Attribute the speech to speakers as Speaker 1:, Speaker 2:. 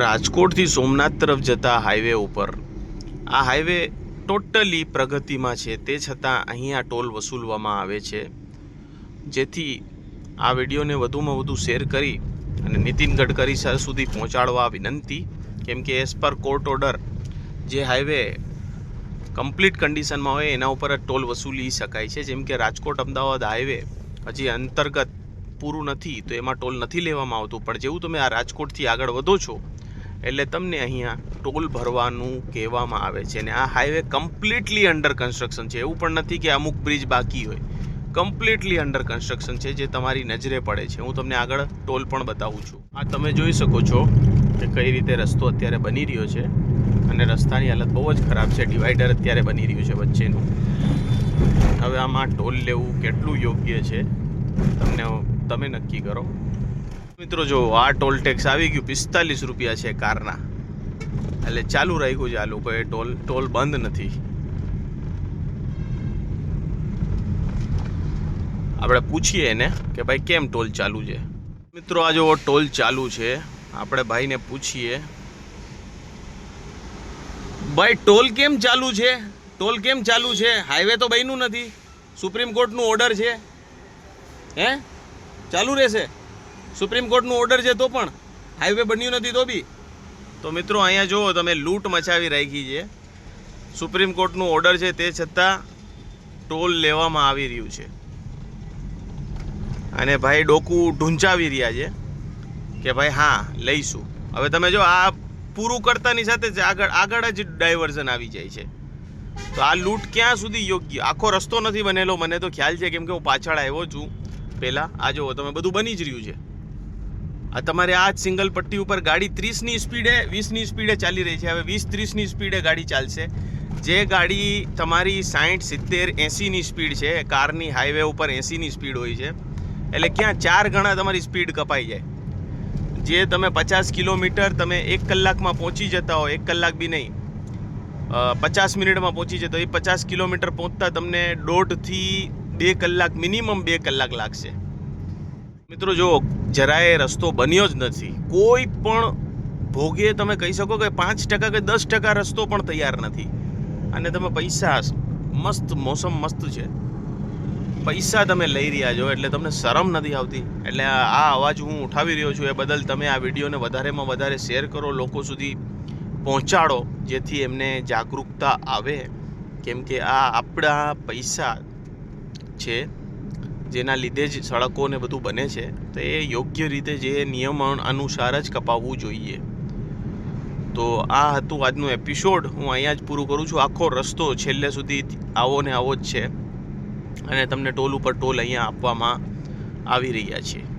Speaker 1: રાજકોટથી સોમનાથ તરફ જતા હાઈવે ઉપર. આ હાઈવે ટોટલી પ્રગતિમાં છે, તે છતાં અહીંયા ટોલ વસૂલવામાં આવે છે. જેથી આ વિડીયોને વધુમાં વધુ શેર કરી અને નીતિન ગડકરી સર સુધી પહોંચાડવા વિનંતી, કેમ કે એઝ પર કોર્ટ ઓર્ડર જે હાઈવે કમ્પ્લીટ કન્ડિશનમાં હોય, એના ઉપર જ ટોલ વસૂલી શકાય છે. જેમ કે રાજકોટ અમદાવાદ હાઈવે હજી અંતર્ગત પૂરું નથી, તો એમાં ટોલ નથી લેવામાં આવતું. પણ જેવું તમે આ રાજકોટથી આગળ વધો છો એટલે તમને અહીંયા ટોલ ભરવાનું કહેવામાં આવે છે અને આ હાઈવે કમ્પ્લીટલી અંડર કન્સ્ટ્રક્શન છે. એવું પણ નથી કે અમુક બ્રિજ બાકી હોય. કમ્પ્લીટલી અંડર કન્સ્ટ્રક્શન છે જે તમારી નજરે પડે છે. હું તમને આગળ ટોલ પણ બતાવું છું. આ તમે જોઈ શકો છો કે કઈ રીતે રસ્તો અત્યારે બની રહ્યો છે અને રસ્તાની હાલત બહુ જ ખરાબ છે. ડિવાઈડર અત્યારે બની રહ્યું છે વચ્ચેનું. હવે આમાં ટોલ લેવું કેટલું યોગ્ય છે? તમને, તમે નક્કી કરો. મિત્રો, જો આ ટોલ ટેક્સ આવી ગયું, પિસ્તાલીસ રૂપિયા છે કારના. એટલે ચાલુ રાખ્યું છે આ લોકોએ ટોલ ટોલ બંધ નથી. આપણે પૂછીએ એને કે ભાઈ, કેમ ટોલ ચાલુ છે? મિત્રો, આ જો ટોલ ચાલુ છે, આપણે ભાઈને પૂછીએ. ભાઈ, ટોલ કેમ ચાલુ છે? ટોલ કેમ ચાલુ છે? હાઈવે તો બન્યું નથી. સુપ્રીમ કોર્ટનું ઓર્ડર છે. હે? ચાલુ રહેશે. સુપ્રીમ કોર્ટનું ઓર્ડર છે તો પણ હાઈવે બન્યું નથી તો બી. તો મિત્રો અહીંયા જુઓ, તમે લૂંટ મચાવી રાખી છે. સુપ્રીમ કોર્ટનું ઓર્ડર છે તે છતાં ટોલ લેવામાં આવી રહ્યું છે. અને ભાઈ ડોકું ઢૂંચાવી રહ્યા છે કે ભાઈ હા, લઈશું. હવે તમે જો, આ પૂરું કરતાની સાથે જ આગળ આગળ જ ડાયવર્ઝન આવી જાય છે. તો આ લૂંટ ક્યાં સુધી યોગ્ય? આખો રસ્તો નથી બનેલો. મને તો ખ્યાલ છે કેમ કે હું પાછળ આવ્યો છું પહેલાં. આ જુઓ, તમે બધું બની જ રહ્યું છે. આ તમારે આ સિંગલ પટ્ટી ઉપર ગાડી ત્રીસની સ્પીડે વીસની સ્પીડે ચાલી રહી છે. હવે વીસ ત્રીસની સ્પીડે ગાડી ચાલશે. જે ગાડી તમારી સાઠ સિત્તેર, એંસીની સ્પીડ છે, કારની હાઈવે ઉપર એંસીની સ્પીડ હોય છે, એટલે ક્યાં ચાર ગણા તમારી સ્પીડ કપાઈ જાય. જે તમે પચાસ કિલોમીટર તમે એક કલાકમાં પહોંચી જતા હો, એક કલાક બી નહીં પચાસ મિનિટમાં પહોંચી જતો એ પચાસ કિલોમીટર પહોંચતા તમને દોઢથી બે કલાક, મિનિમમ બે કલાક લાગશે. મિત્રો જો જરાય રસ્તો બન્યો જ નથી. કોઈ પણ ભોગે તમે કહી શકો કે પાંચ ટકા કે દસ ટકા રસ્તો પણ તૈયાર નથી. અને તમે પૈસા મસ્ત, મોસમ મસ્ત છે. પૈસા તમે લઈ રહ્યા છો, એટલે તમને શરમ નથી આવતી. એટલે આ અવાજ હું ઉઠાવી રહ્યો છું એ બદલ તમે આ વિડીયોને વધારેમાં વધારે શેર કરો, લોકો સુધી પહોંચાડો, જેથી એમને જાગૃતતા આવે. કેમ કે આ આપણા પૈસા છે. જેના લીધે જ સડકો ને બધું બને છે, તો એ યોગ્ય રીતે જે નિયમ અનુસાર જ કપાવવું જોઈએ. તો આ હતું આજનું એપિસોડ હું અહીંયા જ પૂરું કરું છું. આખો રસ્તો છેલ્લે સુધી આવો ને આવો જ છે. અને તમને ટોલ ઉપર ટોલ અહીંયા આપવામાં આવી રહ્યા છે